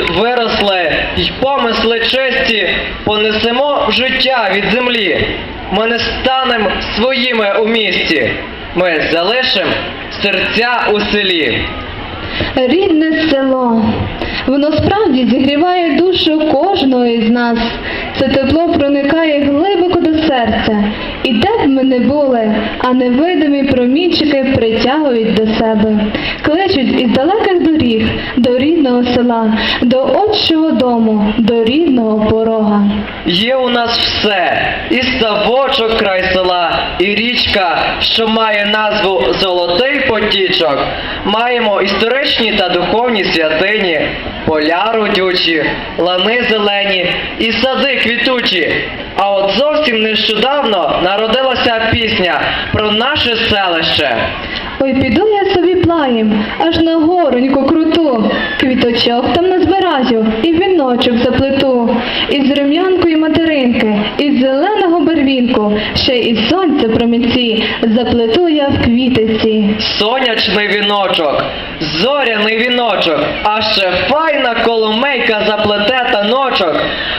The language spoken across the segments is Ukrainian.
виросли й помисли честі, понесемо життя від землі. Ми не станемо своїми у місті, ми залишимо серця у селі. Рідне село. Воно справді зігріває душу кожного із нас. Це тепло проникає глибоко до серця. І де б ми не були, а невидимі промінчики притягують до себе, кличуть із далеких доріг до рідного села, до отчого дому, до рідного порога. Є у нас все, і ставочок край села, і річка, що має назву Золотий потічок. Маємо історичні та духовні святині, поля родючі, лани зелені і сади квітучі. А от зовсім нещодавно народилася пісня про наше селище. Ой, піду я собі плаєм, аж на гороньку круту, квіточок там назбираю, і віночок заплету, І з рем'янкою зеленого ще із сонця промінці, заплету я в квітиці. Сонячний віночок, зоряний віночок, а ще файна коломейка заплете таночок,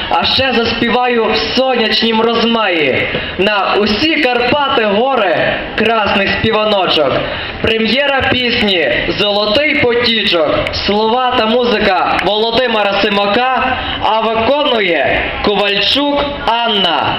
а ще заспіваю в сонячнім розмаї. На усі Карпати гори красний співаночок. Прем'єра пісні Золотий потічок, слова та музика Володимира Симака, а виконує Ковальчук Анна.